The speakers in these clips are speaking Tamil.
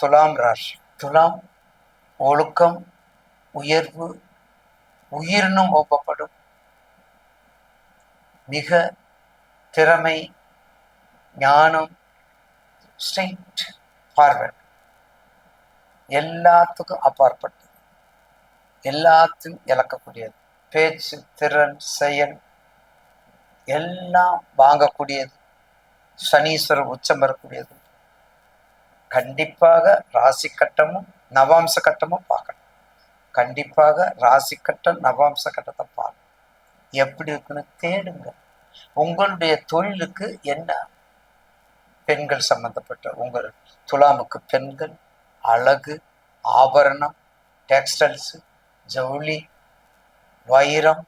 துலாம் ராசி. துலாம் ஒழுக்கம் உயர்வு உயிரினும் ஒப்பப்படும். மிக திறமை ஞானம் ஸ்ட்ரெயிட் ஃபார்வர்ட் எல்லாத்துக்கும் அப்பாற்பட்டது எல்லாத்தையும் இழக்கக்கூடியது. பேச்சு திறன் செயல் எல்லாம் வாங்கக்கூடியது. சனீஸ்வரர் உச்சம் வரக்கூடியது. கண்டிப்பாக ராசி கட்டமும் நவாம்ச கட்டமும் பார்க்கணும். கண்டிப்பாக ராசி கட்டம் நவாம்ச கட்டத்தை பார்க்கணும். எப்படி இருக்குன்னு தேடுங்க. உங்களுடைய தொழிலுக்கு என்ன? பெண்கள் சம்பந்தப்பட்ட உங்கள் துலாமுக்கு பெண்கள் அழகு ஆபரணம் டெக்ஸ்டைல்ஸு ஜவுளி வைரம்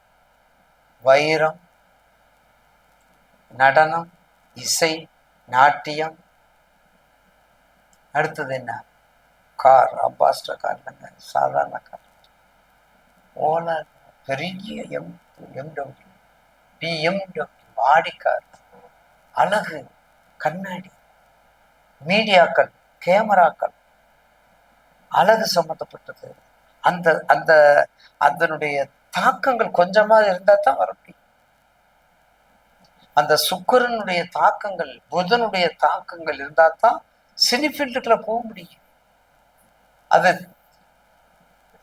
வைரம் நடனம் இசை நாட்டியம் அடுத்தது என்ன? கார். அம்பாஸ்டர் கார் இல்லைங்க சாதாரண கார். ஓலா பெரிய M MW. BMW Audi car. அழகு கண்ணாடி. மீடியாக்கள் கேமராக்கள். அழகு சம்மந்தப்பட்டது அந்த அந்த அதனுடைய தாக்கங்கள் கொஞ்சமாக இருந்தால் தான் வர முடியும் அந்த சுக்கரனுடைய தாக்கங்கள் புதனுடைய தாக்கங்கள் இருந்தால் தான் சினிஃபீல்டுக்குள்ள போக முடியும். அது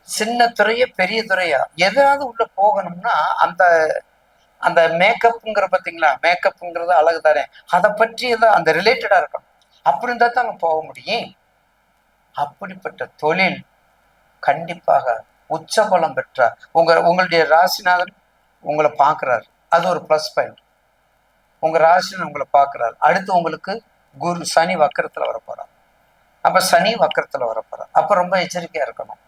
சின்ன துறையா பெரிய துறையா எதாவது உள்ள போகணும்னா அந்த அந்த மேக்கப்புங்கிற பார்த்தீங்களா? மேக்கப்புங்கிறது அழகு தானே. அதை பற்றி தான் அந்த ரிலேட்டடாக இருக்கணும். அப்படி இருந்தால் தான் அங்கே போக முடியும். அப்படிப்பட்ட தொழில் கண்டிப்பாக உச்சபலம் பெற்றார். உங்க உங்களுடைய ராசிநாதன் உங்களை பார்க்குறாரு. அது ஒரு ப்ளஸ் பாயிண்ட் உங்கள் ராசிநாதன் உங்களை பார்க்குறாரு. அடுத்து உங்களுக்கு குரு சனி வக்கரத்தில் வர அப்ப சனி வக்கரத்தில் வர அப்ப ரொம்ப எச்சரிக்கையா இருக்கணும்.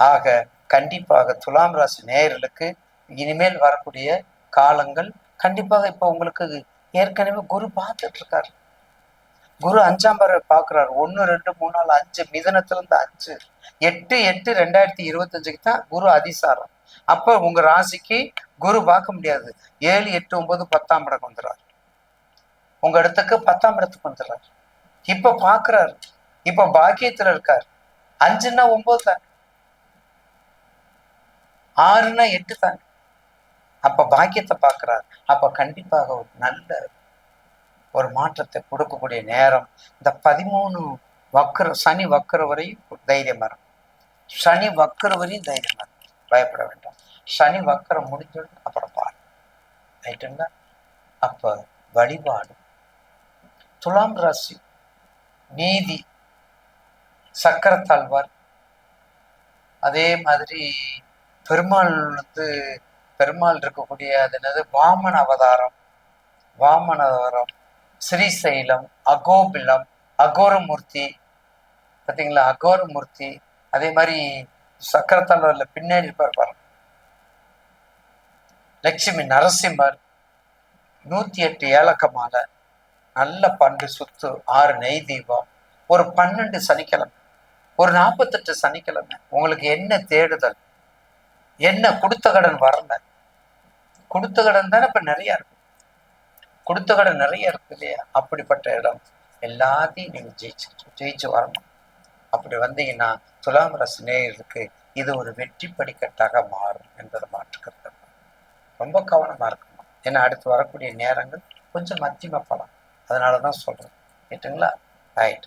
ஆக கண்டிப்பாக துலாம் ராசி நேயர்களுக்கு இனிமேல் வரக்கூடிய காலங்கள் கண்டிப்பாக இப்போ உங்களுக்கு ஏற்கனவே குரு பார்த்துட்டு இருக்காரு குரு அஞ்சாம் பறவை பார்க்குறாரு. ஒன்று ரெண்டு மூணு நாலு அஞ்சு மிதனத்துலேருந்து அஞ்சு. எட்டு எட்டு ரெண்டாயிரத்தி இருபத்தஞ்சுக்கு தான் குரு அதிசாரம். அப்போ உங்கள் ராசிக்கு குரு பார்க்க முடியாது. ஏழு எட்டு ஒன்பது பத்தாம் படம் வந்துடுறாரு. உங்க இடத்துக்கு பத்தாம் இடத்துக்கு வந்துடுறாரு. இப்ப பாக்குறாரு. இப்ப பாக்கியத்தில் இருக்கார். அஞ்சுன்னா ஒன்பது தான்? ஆறுனா எட்டு தாங்க அப்ப பாக்கியத்தை பார்க்கிறார் அப்ப கண்டிப்பாக ஒரு நல்ல ஒரு மாற்றத்தை கொடுக்கக்கூடிய நேரம். இந்த பதிமூணு வக்கர சனி வக்கர வரையும் தைரியம் சனி வக்கர வரையும் தைரியம் பயப்பட வேண்டாம். சனி வக்கரம் முடிஞ்சோடனே அப்புறம் பாரு. ரைட்டுங்களா? அப்ப வழிபாடு துலாம் ராசி நீதி சக்கரத்தாழ்வார் அதே மாதிரி பெருமாள் வந்து பெருமாள் இருக்கக்கூடிய அது என்னது? வாமன அவதாரம் வாமன அவதாரம் ஸ்ரீசைலம் அகோபிலம் அகோரமூர்த்தி பார்த்தீங்களா அகோரமூர்த்தி அதே மாதிரி சக்கரத்தாழ்வாரில் பின்னாடி இருப்பார் பாருங்க. லட்சுமி நரசிம்மர் நூத்தி எட்டு ஏலக்க மாலை நல்ல பண்டு சுத்து ஆறு நெய் தீபம். ஒரு பன்னெண்டு சனிக்கிழமை. ஒரு நாற்பத்தெட்டு சனிக்கிழமை. உங்களுக்கு என்ன தேடுதல்? என்ன கொடுத்த கடன் வரல? கொடுத்த கடன் தானே இப்ப நிறைய இருக்கு. கொடுத்த கடன் நிறைய இருக்கு இல்லையா? அப்படிப்பட்ட இடம். எல்லாத்தையும் நீங்க ஜெயிச்சு ஜெயிச்சு வரணும். அப்படி வந்தீங்கன்னா துலாம் ராசி நேயர்களுக்கு இது ஒரு வெற்றி படிக்கட்டாக மாறும் என்பதை மாற்றுக்கிறது. ரொம்ப கவனமா இருக்கணும். ஏன்னா அடுத்து வரக்கூடிய நேரங்கள் கொஞ்சம் மத்தியம பலம் அதனால தான் சொல்கிறேன் கேட்டுங்களா? ரைட்